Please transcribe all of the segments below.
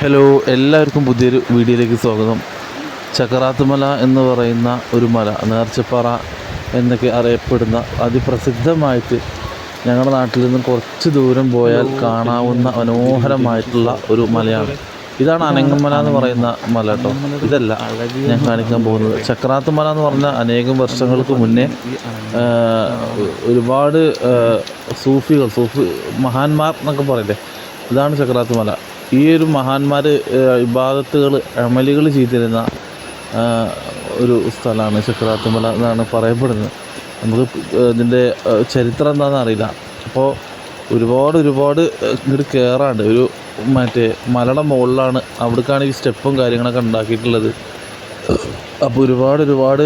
Hello എല്ലാവർക്കും പുതിയൊരു വീഡിയോയിലേക്ക് സ്വാഗതം. ചക്രാത്ത് മല എന്ന് പറയുന്ന ഒരു മല നേർച്ചപ്പാറ എന്നൊക്കെ അറിയപ്പെടുന്ന അതിപ്രസിദ്ധമായിട്ട് ഞങ്ങളുടെ നാട്ടിൽ നിന്ന് കുറച്ച് ദൂരം പോയാൽ കാണാവുന്ന മനോഹരമായിട്ടുള്ള ഒരു മലയാണ്. ഇതാണ് അനങ്ങമല എന്ന് പറയുന്ന മല കേട്ടോ. ഇതല്ല ഞാൻ കാണിക്കാൻ പോകുന്നത്. ചക്രാത്ത് മല എന്ന് പറഞ്ഞാൽ അനേകം വർഷങ്ങൾക്ക് മുന്നേ ഒരുപാട് സൂഫികൾ സൂഫി മഹാന്മാർ എന്നൊക്കെ പറയില്ലേ? ഇതാണ് ചക്രാത്തുമല. ഈ ഒരു മഹാന്മാർ ഇബാദത്തുകൾ അമലുകൾ ചെയ്തിരുന്ന ഒരു സ്ഥലമാണ് ചക്രാത്തുമല എന്നാണ് പറയപ്പെടുന്നത്. നമുക്ക് ഇതിന്റെ ചരിത്രം എന്താണെന്ന് അറിയില്ല. അപ്പോൾ ഒരുപാട് ഒരുപാട് ഇങ്ങോട്ട് കയറാണ്ട് ഒരു മറ്റേ മലയുടെ മുകളിലാണ് അവിടേക്കാണ് ഈ സ്റ്റെപ്പും കാര്യങ്ങളൊക്കെ ഉണ്ടാക്കിയിട്ടുള്ളത്. അപ്പോൾ ഒരുപാട് ഒരുപാട്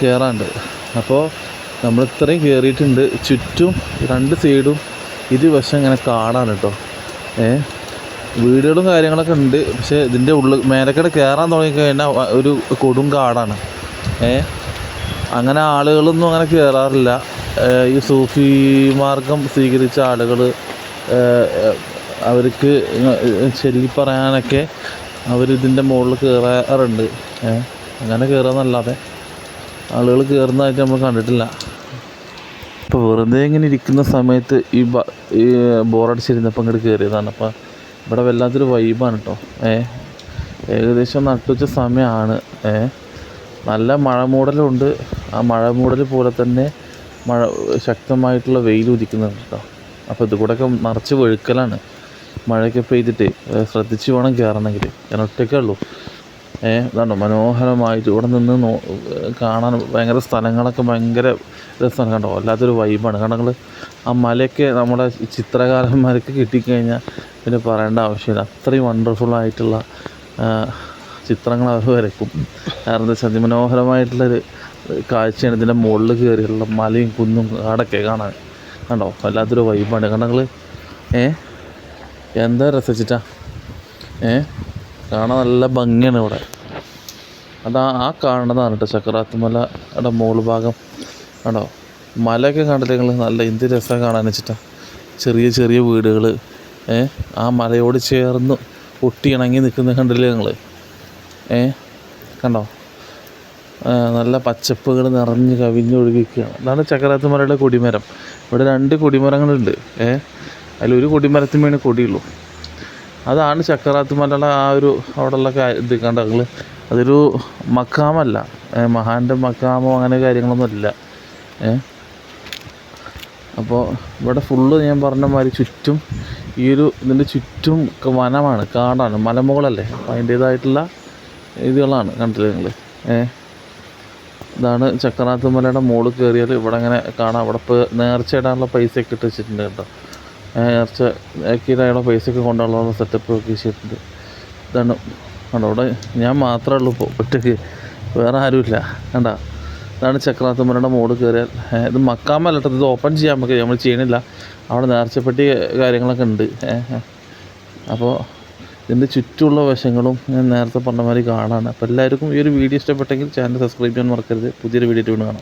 കയറാണ്ട് അപ്പോൾ നമ്മൾ ഇത്രയും കയറിയിട്ടുണ്ട് ചുറ്റും രണ്ട് സൈഡും ഇരുവശം ഇങ്ങനെ കാണാൻ കേട്ടോ. വീടുകളും കാര്യങ്ങളൊക്കെ ഉണ്ട്. പക്ഷേ ഇതിന്റെ ഉള്ളിൽ മേലക്കടെ കയറാൻ തുടങ്ങിക്കഴിഞ്ഞാൽ ഒരു കൊടും കാടാണ്. ഏ? അങ്ങനെ ആളുകളൊന്നും അങ്ങനെ കയറാറില്ല ഈ സൂഫി മാർഗം സ്വീകരിച്ച ആളുകൾ അവർക്ക് ചൊല്ലി പറയാനൊക്കെ അവരിതിന്റെ മുകളിൽ കയറാറുണ്ട് ഏഹ് അങ്ങനെ കയറാന്നല്ലാതെ ആളുകൾ കയറുന്നതായിട്ട് നമ്മൾ കണ്ടിട്ടില്ല. ഇപ്പോൾ വെറുതെ ഇങ്ങനെ ഇരിക്കുന്ന സമയത്ത് ഈ ബ ഈ ബോറടിച്ചിരുന്നപ്പോൾ ഇങ്ങോട്ട് കയറിയതാണ് അപ്പോൾ ഇവിടെ വല്ലാത്തൊരു വൈബാണ് കേട്ടോ ഏ? ഏകദേശം നട്ടുച്ച സമയമാണ് ഏ? നല്ല മഴ മൂടലുണ്ട്. ആ മഴ മൂടൽ പോലെ തന്നെ മഴ ശക്തമായിട്ടുള്ള വെയിൽ ഉദിക്കുന്നുണ്ട് കേട്ടോ അപ്പോൾ ഇതുകൂടെയൊക്കെ നിറച്ച് വെഴുക്കലാണ്. മഴയൊക്കെ പെയ്തിട്ട് ശ്രദ്ധിച്ച് വേണം കയറണമെങ്കിൽ ഞാൻ ഒറ്റയ്ക്കേ ഉള്ളൂ. ഇതാണ്ടോ മനോഹരമായിട്ട് ഇവിടെ നിന്ന് നോ കാണാൻ ഭയങ്കര സ്ഥലങ്ങളൊക്കെ ഭയങ്കര രസമാണ് കണ്ടോ വല്ലാത്തൊരു വൈബാണ് കാരണം നിങ്ങൾ ആ മലയൊക്കെ നമ്മുടെ ചിത്രകാരന്മാർക്ക് കിട്ടിക്കഴിഞ്ഞാൽ പിന്നെ പറയേണ്ട ആവശ്യമില്ല. അത്രയും ആ, ചിത്രങ്ങൾ അവർ വരയ്ക്കും. കാരണം എന്താ വെച്ചാൽ അതിമനോഹരമായിട്ടുള്ളൊരു കാഴ്ചയാണ് ഇതിന്റെ മുകളിൽ കയറിയുള്ള മലയും കുന്നും കാടൊക്കെ കാണാൻ. കണ്ടോ വല്ലാത്തൊരു വൈബാണ് കാരണം ഏ എന്താ രസിച്ചിട്ടാ? ഏ കാണാൻ നല്ല ഭംഗിയാണ് ഇവിടെ. അതാ ആ കാണുന്നതാണ് കേട്ടോ ചക്രാത്തുമലയുടെ മുകൾ ഭാഗം. കണ്ടോ മലയൊക്കെ നിങ്ങൾ നല്ല എന്ത് രസമാണ് കാണാൻ വെച്ചിട്ടാ. ചെറിയ ചെറിയ വീടുകൾ ഏ? ആ മലയോട് ചേർന്ന് ഒട്ടി ഇണങ്ങി നിൽക്കുന്ന കണ്ടില്ലേ നിങ്ങൾ ഏ? കണ്ടോ? നല്ല പച്ചപ്പുകൾ നിറഞ്ഞ് കവിഞ്ഞൊഴുകിക്കുകയാണ് അതാണ് ചക്രാത്തുമലയുടെ കൊടിമരം. ഇവിടെ രണ്ട് കൊടിമരങ്ങളുണ്ട്. ഏ? അതിലൊരു കൊടിമരത്തിന് വേണ്ടി കൊടിയുള്ളൂ. അതാണ് ചക്രാത്ത് മലയുടെ ആ ഒരു അവിടെയുള്ള ഇത് കണ്ടങ്ങൾ അതൊരു മക്കാമല്ല മഹാന്റെ മക്കാമോ അങ്ങനെ കാര്യങ്ങളൊന്നും ഇല്ല അപ്പോൾ ഇവിടെ ഫുള്ള് ഞാൻ പറഞ്ഞ മാതിരി ചുറ്റും ഈ ഒരു ഇതിന്റെ ചുറ്റും വനമാണ് കാടാണ് മലമുകളല്ലേ? അപ്പോൾ അതിന്റേതായിട്ടുള്ള ഇതുകളാണ് കണ്ടില്ലേ നിങ്ങൾ ഇതാണ് ചക്രാത്ത് മലയുടെ മുകളിൽ കയറിയാൽ ഇവിടെ അങ്ങനെ കാണാം. അവിടെ ഇപ്പോൾ നേർച്ച ഇടാനുള്ള പൈസയൊക്കെ ഇട്ട് വെച്ചിട്ടുണ്ട് കേട്ടോ. നേർച്ച ആക്കിയിടാനുള്ള പൈസയൊക്കെ കൊണ്ടുള്ള സെറ്റപ്പ് ഒക്കെ ചെയ്തിട്ടുണ്ട്. ഇതാണ്. കണ്ടോ ഇവിടെ ഞാൻ മാത്രമേ ഉള്ളൂ ഇപ്പോൾ ഒറ്റയ്ക്ക്. വേറെ ആരുമില്ല. കണ്ട? ഇതാണ് ചക്രനാഥ് മോഡ് കയറിയാൽ. ഇത് മക്കാമല്ല കേട്ടോ. ഇത് ഓപ്പൺ ചെയ്യാൻ പറ്റും നമ്മൾ ചെയ്യണില്ല. അവിടെ നേർച്ചപ്പെട്ടി കാര്യങ്ങളൊക്കെ ഉണ്ട്. അപ്പോൾ ഇതിന്റെ ചുറ്റുമുള്ള വശങ്ങളും ഞാൻ നേരത്തെ പറഞ്ഞ മാതിരി കാണാണ്. അപ്പോൾ എല്ലാവർക്കും ഈ ഒരു വീഡിയോ ഇഷ്ടപ്പെട്ടെങ്കിൽ ചാനൽ സബ്സ്ക്രൈബ് ചെയ്യാൻ മറക്കരുത്. പുതിയൊരു വീഡിയോ കാണാം.